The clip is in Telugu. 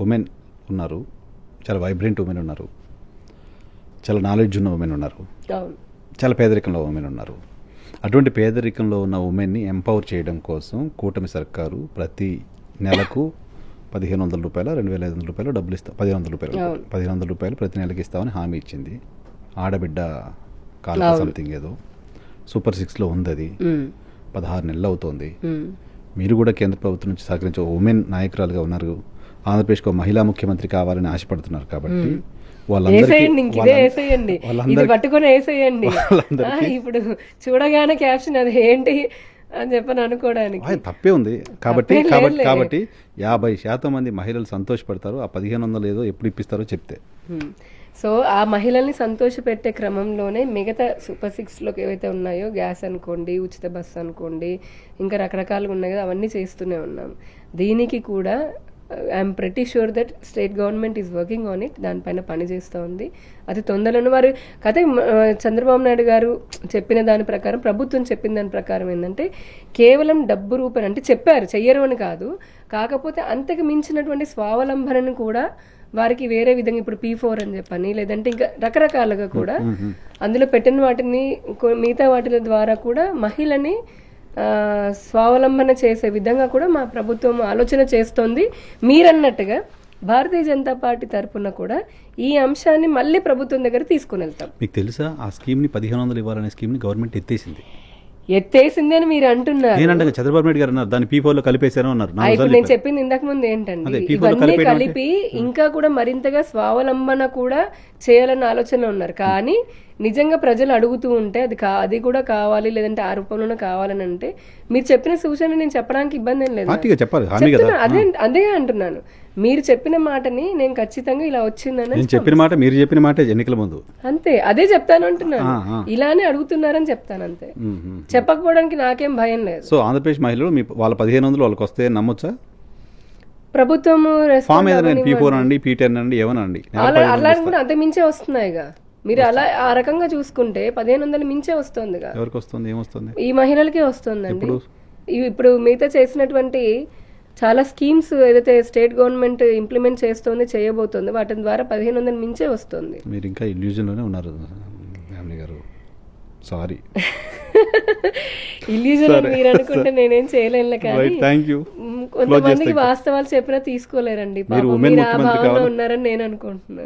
ఉమెన్ ఉన్నారు. చాలా వైబ్రెంట్ ఉమెన్ ఉన్నారు. చాలా నాలెడ్జ్ ఉన్న ఉమెన్ ఉన్నారు. చాలా పేదరికంలో ఉమెన్ ఉన్నారు. అటువంటి పేదరికంలో ఉన్న ఉమెన్ని ఎంపవర్ చేయడం కోసం కూటమి సర్కారు ప్రతి నెలకు పదిహేను వందల రూపాయలు రెండు వేల ఐదు వందల రూపాయలు డబ్బులు ఇస్తాం పదిహేను వందల రూపాయలు. పదిహేను వందల రూపాయలు ప్రతి నెలకి ఇస్తామని హామీ ఇచ్చింది. ఆడబిడ్డ కాలు. సంథింగ్ ఏదో. సూపర్ సిక్స్లో ఉంది అది పదహారు నెలలు అవుతోంది. మీరు కూడా కేంద్ర ప్రభుత్వం నుంచి సహకరించే ఉమెన్ నాయకురాలుగా ఉన్నారు. ఆంధ్రప్రదేశ్కి ఒక మహిళా ముఖ్యమంత్రి కావాలని ఆశపడుతున్నారు కాబట్టి పట్టుకొని వేసేయండి ఇప్పుడు చూడగానే క్యాప్షన్ అది ఏంటి అని చెప్పని అనుకోవడానికి. తప్పే ఉంది. కాబట్టి కాబట్టి. కాబట్టి యాభై శాతం మంది మహిళలు సంతోషపడతారు. ఆ పదిహేను వందలు ఏదో ఎప్పుడు ఇప్పిస్తారో చెప్తే. సో ఆ మహిళల్ని సంతోషపెట్టే క్రమంలోనే మిగతా సూపర్ సిక్స్లోకి ఏవైతే ఉన్నాయో గ్యాస్ అనుకోండి ఉచిత బస్సు అనుకోండి ఇంకా రకరకాలుగా ఉన్నాయి కదా అవన్నీ చేస్తూనే ఉన్నాం. దీనికి కూడా I'm pretty sure that state government is working on it దానిపైన పని చేస్తూ ఉంది. అది తొందరలోనే వారు కథ చంద్రబాబు నాయుడు గారు చెప్పిన దాని ప్రకారం ప్రభుత్వం చెప్పిన దాని ప్రకారం ఏంటంటే కేవలం డబ్బు రూపాయలు అంటే చెప్పారు చెయ్యరు అని కాదు. కాకపోతే అంతకు మించినటువంటి స్వావలంబనను కూడా వారికి వేరే విధంగా ఇప్పుడు పీ ఫోర్ అని చెప్పని లేదంటే ఇంకా రకరకాలుగా కూడా అందులో పెట్టిన వాటిని మిగతా వాటి ద్వారా కూడా మహిళని స్వావలంబన చేసే విధంగా కూడా మా ప్రభుత్వం ఆలోచన చేస్తోంది. మీరన్నట్టుగా భారతీయ జనతా పార్టీ తరపున కూడా ఈ అంశాన్ని మళ్ళీ ప్రభుత్వం దగ్గర తీసుకుని వెళ్తాం. మీకు తెలుసా? ఆ స్కీమ్ని పదిహేను వందలు ఇవ్వాలనే స్కీమ్ని గవర్నమెంట్ ఎత్తేసింది. ఎత్తేసింది అని మీరు అంటున్నారు. నేనంటే చంద్రబాబు నాయుడు గారు అన్నారు దాన్ని పీఫోర్లో కలిపేశారు అన్నారు. నేను. చెప్పింది ఇంతకు ముందు ఏంటండి? ఇవన్నీ కలిపి ఇంకా కూడా మరింతగా స్వావలంబన కూడా చేయాలన్న ఆలోచన ఉన్నారు. కానీ నిజంగా ప్రజలు అడుగుతూ ఉంటే అది కా అది కూడా కావాలి లేదంటే ఆ రూపంలోనే కావాలని అంటే మీరు చెప్పిన సూచన నేను చెప్పడానికి ఇబ్బంది ఏం లేదు చెప్పాలి అదే అదే అంటున్నాను. మీరు చెప్పిన మాటని నేను ఖచ్చితంగా ఇలా వచ్చిందని నేను చెప్పిన మాట మీరు చెప్పిన మాట ఎన్నికల ముందు. అంతే అదే చెప్తాను అంటున్నాను. ఇలానే అడుగుతున్నారని చెప్తాను అంతే. చెప్పకపోవడానికి నాకేం భయం లేదు. సో ఆంధ్రప్రదేశ్ మహిళలు మీ వాళ్ళ పదిహేను వందలు వాళ్ళకి వస్తే నమ్మొచ్చా? ప్రభుత్వము respond ఫామ్ ఏదైనా పీ అవ్వనివ్వండి. ఫోర్ అండి పీ టెన్ అండి ఏమనండి నెలకు అలా పదిహేను వందలు అలా కూడా అంత మించే వస్తున్నాయిగా. మీరు అలా ఆ రకంగా చూసుకుంటే పదిహేను వందలు మించే వస్తుందిగా. ఎవరికి వస్తుంది? ఏమొస్తుంది? ఈ మహిళలకే వస్తుందండి. ఇప్పుడు మిగతా చేసినటువంటి చాలా స్కీమ్స్ ఏదైతే స్టేట్ గవర్నమెంట్ ఇంప్లిమెంట్ చేస్తోంది చేయబోతోంది వాటి ద్వారా పదిహేను వందలు మించే వస్తుంది. మీరు ఇంకా ఇల్యూజన్లోనే ఉన్నారు గారు. సారీ ఇల్యూజన్ మీరు అనుకుంటే నేనేం చేయలేనులే కానీ కొంతమందికి వాస్తవాలు చెప్పినా తీసుకోలేరండి. మీరు? ఉన్నారని నేను అనుకుంటున్నాను